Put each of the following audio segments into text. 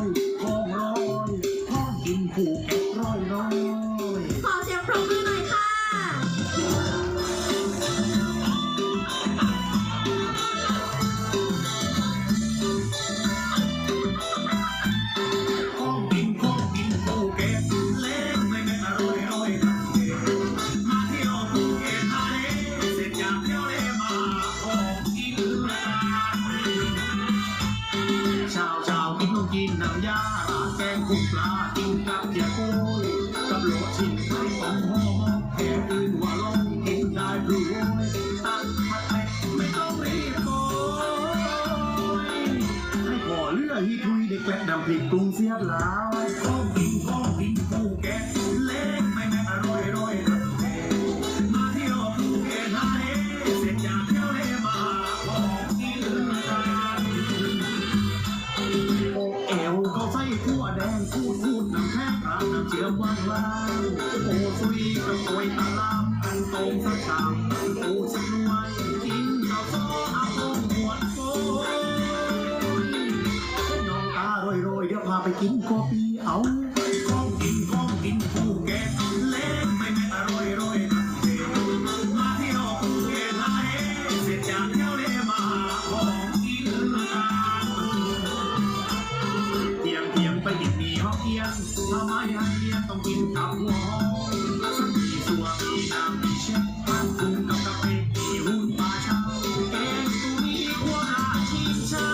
อ แกงกุ้งปลากินกับเจียโก้ยกับโหลชิ้นไข่ของหอมแค่อื่นว่าลงกินได้หรือโว้ยตัดผัดไทยไม่ต้องรีบโกยให้พอเลือฮีทุยเด็กแกล้ดำพริกปรุงเสียบแล้วก็กินก็ูดน้ำแข็งร้านน้ำเชื่อมวางวางโอ้ซุยกับโวยตาลามอันตรงสักามปูสนวยกินข้าวซออาโปงหวนโกยน้องตาโรยโรยเดี๋ยวพาไปกินโกปี ไม่ให้เลี้ยงต้องกินกับหัวหอมสักมีสัวมีน้ำมีเช็ดมันกุ้งกับกะปิมีหุ้นปลาช่าแกงตูมีขัวหน้าชิงชา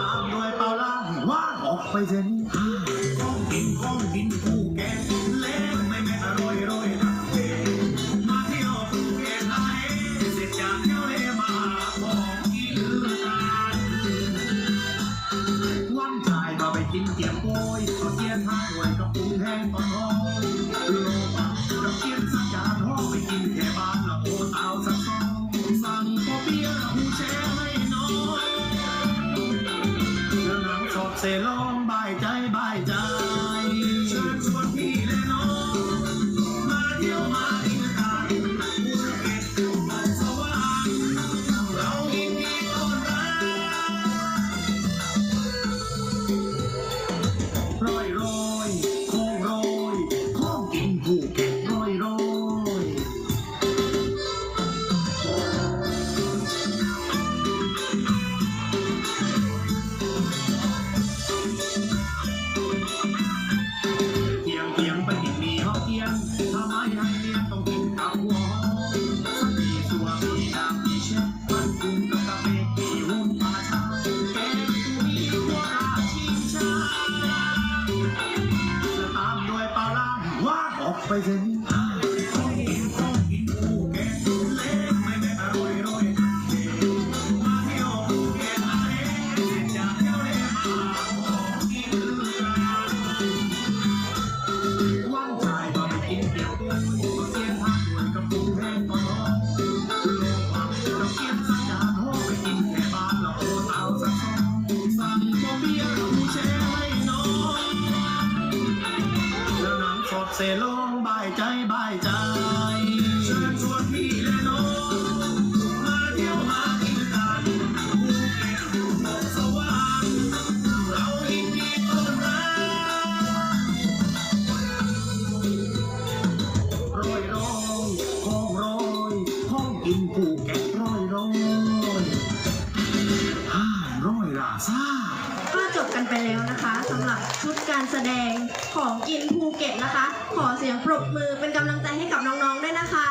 ตามด้วยเป้าล่างว่างออกไปเส้นของกินของกินภูเก็ตเล็กไม่แม่อร่อยร่อยนะเมาเที่ยวภูเก็ตไทยเสร็จจากเที่ยวเลมาขอก กับปูแห้งตอนห้องโลปะเราเกียนสักการห้องไปกินแค่บ้านเราโอเตาสักซองสั่งก็เบียร์หูแช่ให้น้อยเรื่องเราชอบเซลอง เส้นของกินของกินภูเก็ตเล็กไม่แม่อร่อยร่อยนะเดี๋ยวเก็ตอาเด้เสร็จจากเที่ยเลมาขอนกันวันชายก็ไปกินเกี๊ยว เสลงบายใจบายใจ กันไปแล้วนะคะสำหรับชุดการแสดงของกินภูเก็ตนะคะ ขอเสียงปรบมือเป็นกำลังใจให้กับน้องๆได้นะคะ